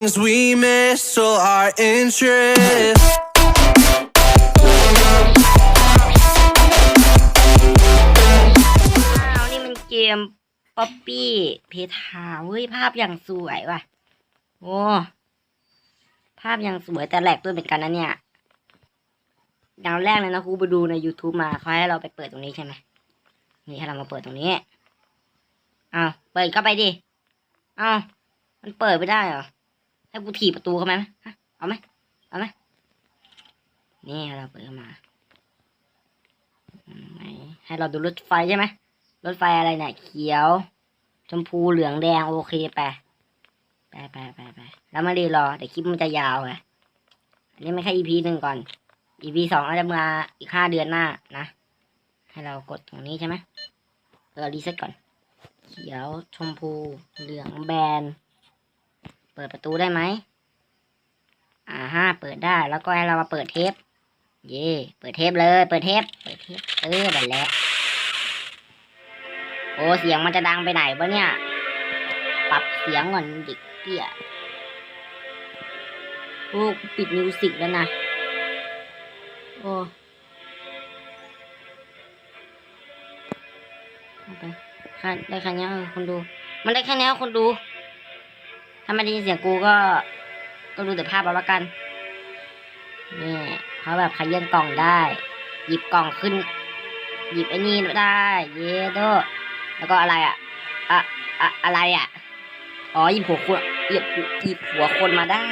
Things we miss all our interest นี่มันเกมป๊อปปี้เพทาเว้ยภาพอย่างสวยว่ะ โอ้ภาพอย่างสวยแต่แหลกด้วยเหมือนกันนะเนี่ยอย่างแรกเลยนะครูไปดูใน YouTube มาเขาให้เราไปเปิดตรงนี้ใช่ไหมนี่ให้เรามาเปิดตรงนี้เอาเปิดเข้าไปดิเอ้ามันเปิดไม่ได้เหรอ ให้กูถีบประตูเข้ามาไหมเอาไหมเอาไหมนี่ให้เราเปิดมาให้เราดูรถไฟใช่ไหมรถไฟอะไรเนี่ยเขียว ชมพูเหลืองแดงโอเคไปไปไปไปไปแล้วมารีรอเดี๋ยวคลิปมันจะยาวไงอันนี้ไม่แค่ EP หนึ่งก่อน EP สองอาจะมาอีกห้าเดือนหน้านะ ให้เรากดตรงนี้ใช่ไหมเออรีเซ็ตก่อน เขียวชมพูเหลืองแบน ปิดประตูได้ไหมอ่าห้าเปิดได้แล้วก็ให้เรามาเปิดเทป เย่เปิดเทปเลย เปิดเทป เปิดเทปเออนั่นแหละโอ้เสียงมันจะดังไปไหนวะเนี่ย ปรับเสียงก่อนเด็กเตี้ยโอ้กูปิดมิวสิกแล้วนะ โอ้ไปได้แค่นี้คนดู มันได้แค่นี้คนดู ถ้าไม่ได้ยินเสียงกูก็ ก็ดูแต่ภาพเอาละกัน นี่เขาแบบขยื่นกล่องได้ หยิบกล่องขึ้น หยิบไอ้นี่ได้ เยโดแล้วก็อะไรอะอะอะอะไรอะ อ๋อหยิบหัวคนหยิบหยิบหัวคนมาได้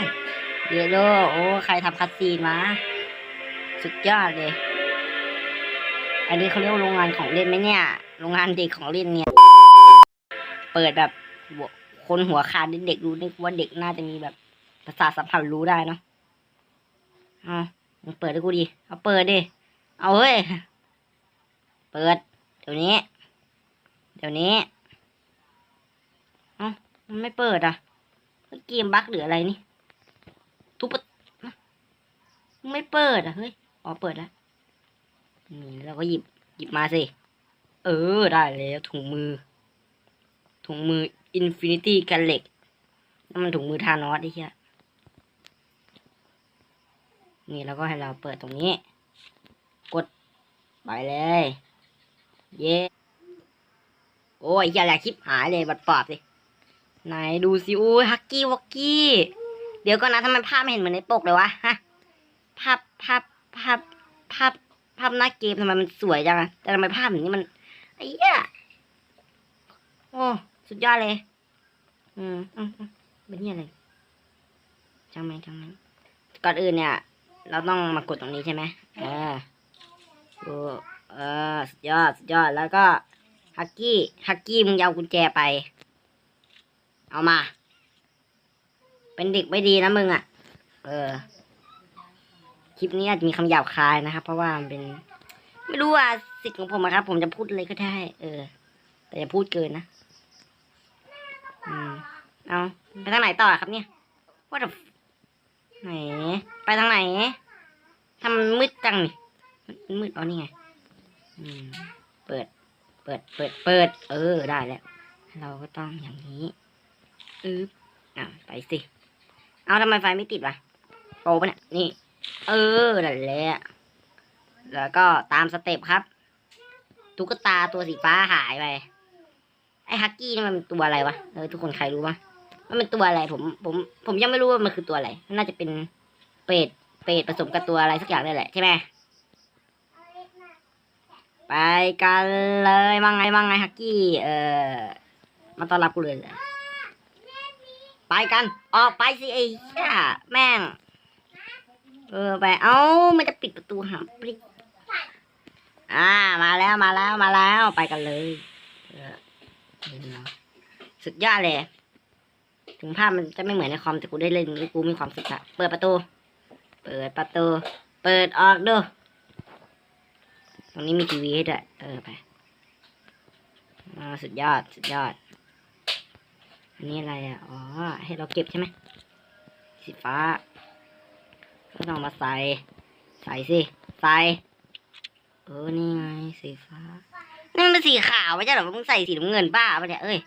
เยโดโอ้ใครทำคัสซีนมาสุดยอดเลย อันนี้เขาเรียกโรงงานของเล่นไหมเนี่ย โรงงานเด็กของเล่นเนี่ย เปิดแบบ คนหัวขาดเด็กรู้นึกว่าเด็กน่าจะมีแบบประสาทสัมผัสรู้ได้เนาะเอาเปิดให้กูดิเอาเปิดดิเอาเฮ้ยเปิดเดี๋ยวนี้ เดี๋ยวนี้เอ้ามันไม่เปิดอะเกมบั๊กหรืออะไรนี่ทุบไม่เปิดอะเฮ้ยอ๋อเปิดแล้วนี่เราก็หยิบหยิบมาสิ เออได้แล้วถุงมือ ถุงมืออินฟินิตี้กันเหล็กนั่นมันถุงมือทานอสไอ้เหี้ยนี่แล้วก็ให้เราเปิดตรงนี้ กดไปเลย เย้โอ้ยอย่าแหลกคลิปหายเลยบัดปอบสิไหนดูสิโอ้ยฮักกี้วอกกี้ เดี๋ยวก่อนนะทำไมภาพไม่เห็นเหมือนในปกเลยวะฮะภาพภาพภาพภาพภาพหน้าเกมทำไมมันสวยจังอะแต่ทำไมภาพอย่างนี้มันไอ้เหี้ยโอ้ สุดยอดเลย อืมอืมอืมเป็นเหี้ยอะไรจังไหมจังไหมก่อนอื่นเนี่ย เราต้องมากดตรงนี้ใช่ไหมเออโอ้เออสุดยอดสุดยอดแล้วก็ฮักกี้ฮักกี้มึงจะเอากุญแจไป เอามา เป็นเด็กไม่ดีนะมึงอะ่ะ เออ คลิปนี้อาจจะมีคำหยาบคายนะครับ เพราะว่ามันเป็น ไม่รู้ว่าสิทธิ์ของผมอะครับ ผมจะพูดอะไรก็ได้ เออ แต่อย่าพูดเกินนะ อืมเอาไปทางไหนต่อครับเนี่ยว่าแต่ไหน ไปทางไหนทำมืดจังนี่มันมืดเอ๋อนี่ไง อืม เปิด เปิด เปิด เปิด เออ ได้แล้ว เราก็ต้องอย่างนี้อึ๊บอะไปสิ เอาทำไมไฟไม่ติดวะโปรปะเนี่ย นี่ เออนั่นแหละ แล้วก็ตามสเต็ปครับ ตุ๊กตาตัวสีฟ้าหายไป ไอฮักกี้นี่มันเป็นตัวอะไรวะเออทุกคนใครรู้ปะมันเป็นตัวอะไร ผม ผม ผมยังไม่รู้ว่ามันคือตัวอะไร น่าจะเป็นเป็ด เป็ดผสมกับตัวอะไรสักอย่างนี่แหละใช่ไหมไปกันเลยว่าไงว่าไงฮักกี้ เออมาต้อนรับกูเลยไปกัน ออกไปสิไอ้เหี้ยแม่ง เออไป เอ้ามันจะปิดประตูหามปริกอ่า มาแล้วมาแล้วมาแล้วไปกันเลย สุดยอดเลย ถึงภาพมันจะไม่เหมือนในคอมแต่กูได้เล่นกูมีความสุขอะเปิดประตู เปิดประตู เปิดออกดู ตรงนี้มีทีวีให้ด้วย เออไปสุดยอด สุดยอด อันนี้อะไรอะ อ๋อ ให้เราเก็บใช่ไหม สีฟ้า ก็ต้องมาใส่ ใส่สิ ใส่ เออ นี่ไง สีฟ้า นี่มันเป็นสีขาวไม่ใช่เหรอมึงใส่สีน้ำเงินบ้าปะเนี่ยเอ้ย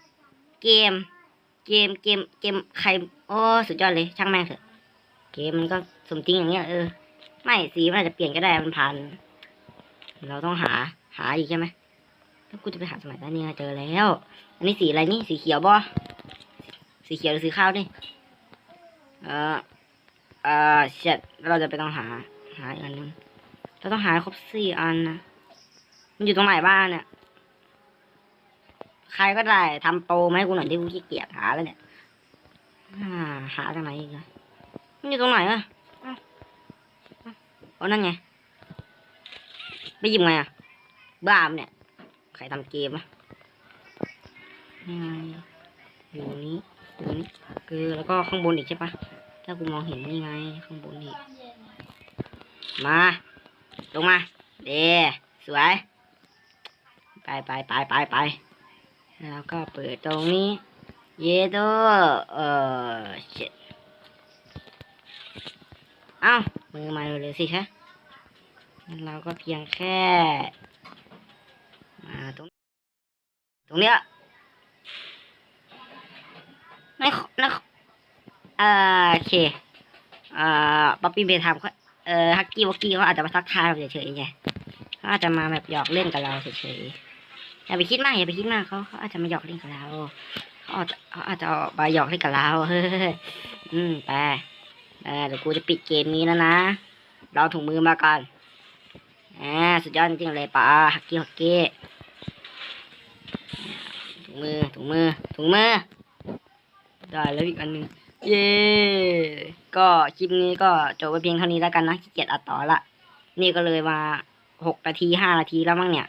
เกม เกม เกม เกม ใคร โอ้ สุดยอดเลย ช่างแม่งเถอะ เกมมันก็สมจริงอย่างเงี้ย เออ ไม่ สีมันอาจจะเปลี่ยนก็ได้ มันผ่าน เราต้องหา หาอีกใช่ไหมแล้วกูจะไปหาสมัยนั้นนี่ไงเจอแล้ว อันนี้สีอะไรนี่ สีเขียวบ่สีเขียวหรือสีขาวนี่ เออเออเช็ดเราจะไปต้องหา หาอีกอันนึง เราต้องหาครบสี่อันนะ มันอยู่ตรงไหนบ้างเนี่ย ครก็ได้ทำโปรมาให้กูหน่อยที่กูขี้เกียจหาแล้วเนี่ยหาจากไหนอีกอะมันอยู่ตรงไหนอะเอ้าเอ้าเอานั่นไงไปหยิบไงอะบ้ามเนี่ย ใครทำเกมอะนี่ไงอยู่นี้อยู่นี้คือแล้วก็ข้างบนอีกใช่ปะถ้ากูมองเห็นนี่ไง ข้างบนอีก มาลงมา เดสวย ไปไปไปไปไป แล้วก็เปิดตรงนี้ เยโดเออเช็ดเอ้ามือมาเร็วๆสิคะเราก็เพียงแค่ มาตรง ตรงเนี้ยไม่ไม่ขอเออโอเคเอ่อป๊อปปี้เบย์ทำเขาเอ่อฮักกี้วอกกี้เขาอาจจะมาทักทายเราเฉยๆไงเขาอาจจะมาแบบหยอกเล่นกับเราเฉยๆ อย่าไปคิดมากอย่าไปคิดมากเขาเขาอาจจะมาหยอกเล่นกับเราเขาอาจจะเขาอาจจะมาหยอกเล่นกับเราเฮ้ยอืมไปเออเดี๋ยวกูจะปิดเกมนี้แล้วนะเราถุงมือมาก่อนอ่าสุดยอดจริงเลยป่าฮักกี้ฮักกี้ถุงมือถุงมือถุงมือได้แล้วอีกอันหนึ่งเย้ก็คลิปนี้ก็จบไปเพียงเท่านี้แล้วกันนะขี้เกียจอัดต่อละนี่ก็เลยมาหกนาทีห้านาทีแล้วมั้งเนี่ย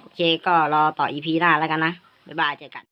โอเคก็รอต่ออีพีหน้าแล้วกันนะ บ๊ายบายเจอกัน